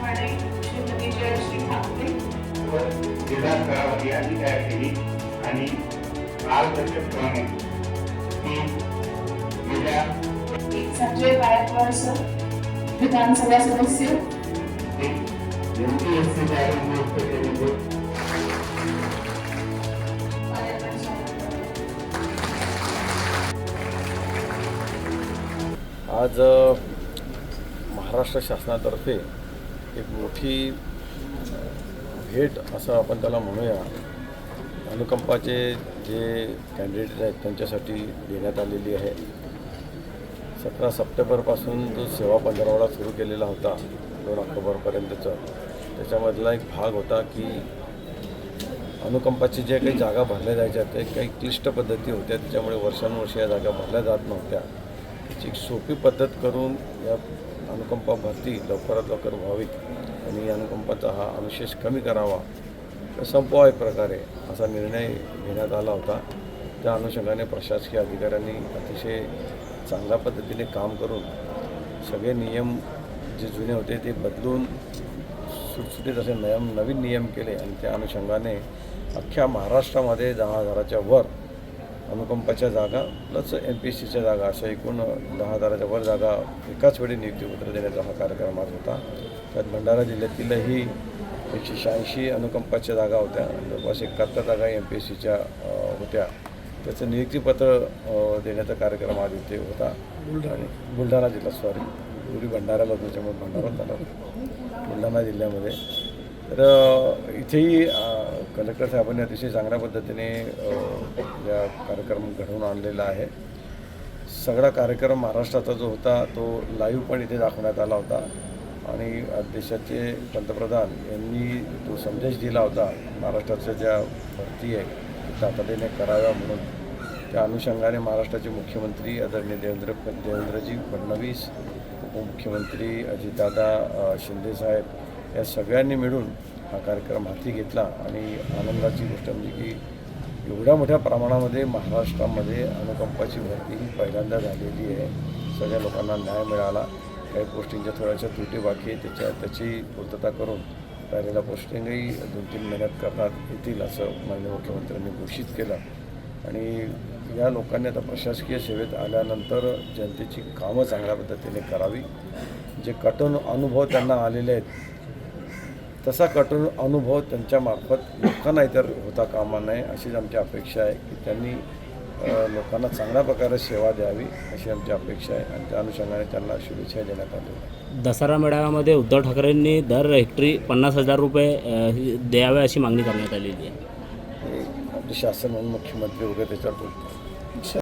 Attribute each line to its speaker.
Speaker 1: माने श्रीमती जयश्री ठाकरे
Speaker 2: वर जिल्हा स्तरावर यादी तयार केली आणि मार्गदर्शकप्रमाणे ती गेल्या
Speaker 1: एक संजय गायकवाड सर विधानसभा सदस्य.
Speaker 2: एम पी एस सी नियुक्त केलेले
Speaker 1: पर्यटन शास्त्र
Speaker 3: आज महाराष्ट्र शासनातर्फे एक मोठी भेट असं आपण त्याला म्हणूया. अनुकंपाचे जे कॅन्डिडेट आहेत त्यांच्यासाठी देण्यात आलेली आहे. सतरा सप्टेंबरपासून जो सेवा पंधरवडा सुरू केलेला होता दोन ऑक्टोबरपर्यंतचा त्याच्यामधला एक भाग होता की अनुकंपाची जे काही जागा भरल्या जायच्या ते काही क्लिष्ट पद्धती होत्या त्याच्यामुळे वर्षानुवर्ष या जागा भरल्या जात नव्हत्या. त्याची एक सोपी पद्धत करून या अनुकंपा भरती लवकरात लवकर व्हावी आणि अनुकंपाचा हा अनुशेष कमी करावा. तर संपवा एक प्रकारे असा निर्णय घेण्यात आला होता. त्या अनुषंगाने प्रशासकीय अधिकाऱ्यांनी अतिशय चांगल्या पद्धतीने काम करून सगळे नियम जे जुने होते ते बदलून सुटसुटीत असे नियम नवीन नियम केले आणि त्या अनुषंगाने अख्ख्या महाराष्ट्रामध्ये दहा हजाराच्या वर अनुकंपाच्या जागा प्लस एम पी एस सीच्या जागा अशा एकूण दहा हजाराच्या वर जागा एकाच वेळी नियुक्तीपत्र देण्याचा हा कार्यक्रम आज होता. त्यात भंडारा जिल्ह्यातीलही एकशे शहाऐंशी अनुकंपाच्या जागा होत्या. जवळपास एकाहत्तर जागा एम पी एस सीच्या होत्या. त्याचं नियुक्तीपत्र देण्याचा कार्यक्रम आज इथे होता. आणि बुलढाणा जिल्हा सॉरी पूर्वी होतं त्याच्यामुळे भंडारा झाला बुलढाणा जिल्ह्यामध्ये. तर इथेही कलेक्टर साहेबांनी अतिशय चांगल्या पद्धतीने या कार्यक्रम घडवून आणलेला आहे. सगळा कार्यक्रम महाराष्ट्राचा जो होता तो लाईव्ह पण इथे दाखवण्यात आला होता. आणि देशाचे पंतप्रधान यांनी तो संदेश दिला होता महाराष्ट्राच्या ज्या भरती आहे त्या तातडीने कराव्या म्हणून त्या अनुषंगाने महाराष्ट्राचे मुख्यमंत्री आदरणीय देवेंद्र देवेंद्रजी फडणवीस उपमुख्यमंत्री अजितदादा शिंदेसाहेब या सगळ्यांनी मिळून हा कार्यक्रम हाती घेतला आणि आनंदाची गोष्ट म्हणजे की एवढ्या मोठ्या प्रमाणामध्ये महाराष्ट्रामध्ये अनुकंपाची भरती ही पहिल्यांदा झालेली आहे. सगळ्या लोकांना न्याय मिळाला. काही गोष्टींच्या थोड्याशा त्रुटी बाकी आहे त्याच्या त्याची पूर्तता करून राहिलेला पोस्टिंगही दोन तीन महिन्यात करण्यात येतील असं माननीय मुख्यमंत्र्यांनी घोषित केलं. आणि या लोकांनी आता प्रशासकीय सेवेत आल्यानंतर जनतेची कामं चांगल्या पद्धतीने करावी. जे कठोर अनुभव त्यांना आलेले आहेत तसा कठोर अनुभव त्यांच्यामार्फत लोकांना इतर होता कामा नये अशीच आमची अपेक्षा आहे की त्यांनी लोकांना चांगल्या प्रकारे सेवा द्यावी अशी आमची अपेक्षा आहे आणि त्या अनुषंगाने त्यांना शुभेच्छा देण्यात आहेत
Speaker 4: दसरा मेळाव्यामध्ये उद्धव ठाकरेंनी दर हेक्टरी पन्नास हजार रुपये द्यावे अशी मागणी करण्यात आलेली आहे.
Speaker 3: आपले शासन म्हणून मुख्यमंत्री वगैरे त्याच्यावर बोलतात.